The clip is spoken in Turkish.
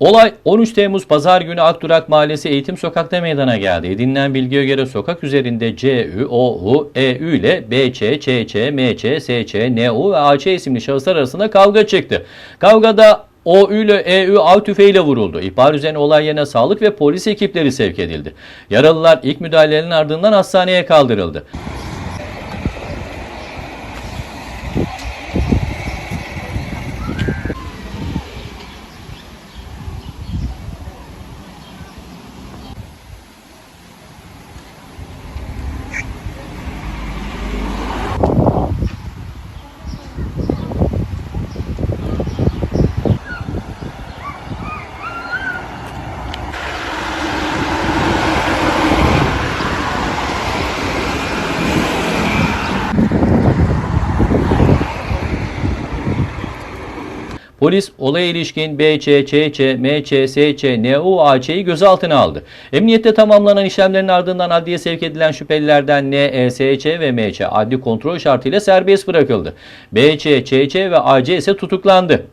Olay 13 Temmuz Pazar günü Akdurak Mahallesi Eğitim Sokak'ta meydana geldi. Edinilen bilgiye göre sokak üzerinde CÜ, OU, EÜ ile BÇ, ÇÇ, MC, SÇ, NU ve AC isimli şahıslar arasında kavga çıktı. Kavgada OÜ ile EÜ av tüfeğiyle vuruldu. İhbar üzerine olay yerine sağlık ve polis ekipleri sevk edildi. Yaralılar ilk müdahalelerin ardından hastaneye kaldırıldı. Polis olaya ilişkin BC, ÇÇ, MC, SÇ, NU, AÇ'yi gözaltına aldı. Emniyette tamamlanan işlemlerin ardından adliye sevk edilen şüphelilerden NE, SC ve MC adli kontrol şartıyla serbest bırakıldı. BC, ÇÇ ve AC ise tutuklandı.